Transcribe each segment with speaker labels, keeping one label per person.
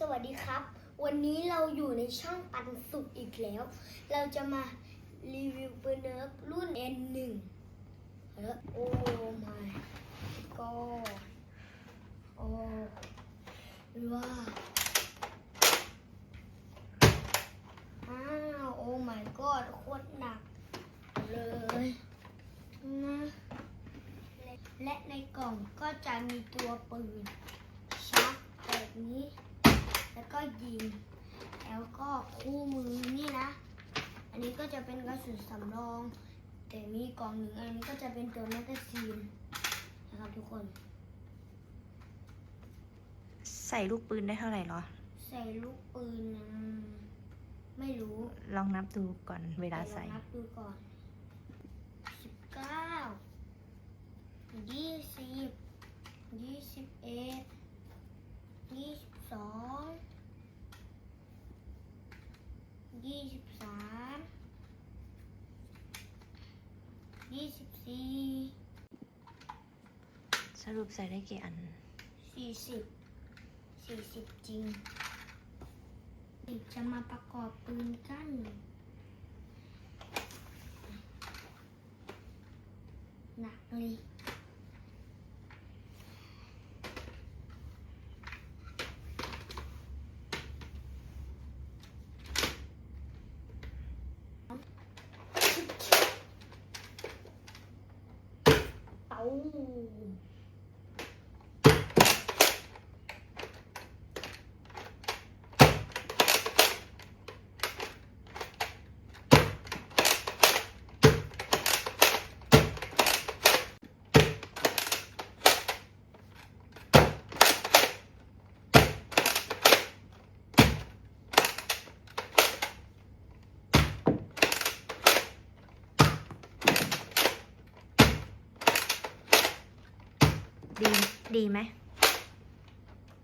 Speaker 1: สวัสดีครับ วันนี้เราอยู่ในช่องปันสุขอีกแล้ว เราจะมารีวิวปืนเนิร์ฟรุ่น N1 เออโอ้ my god โอ้ว้าวอ้าวโอ้ my god โคตรหนักเลยนะและในกล่องก็จะมีตัวปืนชาร์จแบบนี้ แล้วก็ยิงแล้วก็คู่มือนี่นะ อันนี้ก็จะเป็นกระสุนสำรอง แต่มีกล่องหนึ่งอันนี้ก็จะเป็นตัวแมกกาซีนนะครับทุกคน
Speaker 2: ใส่ลูกปืนได้เท่าไหร่หรอ
Speaker 1: ใส่ลูกปืนนะไม่รู้
Speaker 2: ลองนับดูก่อนเวลา
Speaker 1: แต่
Speaker 2: ใส่
Speaker 1: เรานับดูก่อนสิบเก้ายี่สิบยี่สิบเอ็ดยี่สิบสอง ยี่สิบสามยี่สิบสี่
Speaker 2: สรุปใส่ได้กี่อัน
Speaker 1: สี่สิบสี่สิบจริงจะมาประกอบปืนกันหนักเลย เดี
Speaker 2: ดีไหม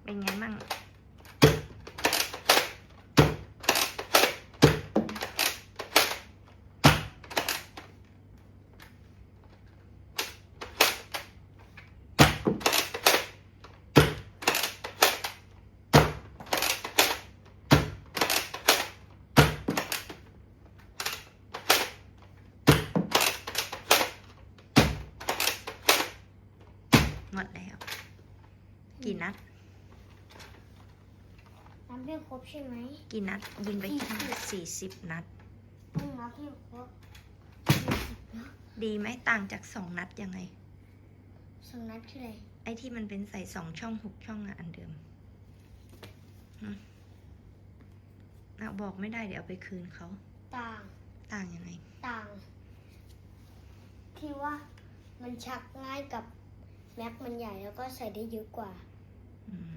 Speaker 2: เป็นไงมั่ง หมดแล้ว กี่นัด
Speaker 1: นับให้ครบใช่ไหม
Speaker 2: กี่นัด ยิงไปทั้งหมดสี่สิบนัด
Speaker 1: ต้องนับให้ครบ
Speaker 2: ดีไหมต่างจากสองนัดยังไง
Speaker 1: สองนัดคืออะไร
Speaker 2: ไอ้ที่มันเป็นใส่สองช่องหกช่องอะอันเดิมหึเอาบอกไม่ได้เดี๋ยวเอาไปคืนเขา
Speaker 1: ต่าง
Speaker 2: ต่างยังไง
Speaker 1: ต่าง ที่ว่ามันชักง่ายกับ แม็กมันใหญ่แล้วก็ใส่ได้เยอะกว่า
Speaker 2: อืม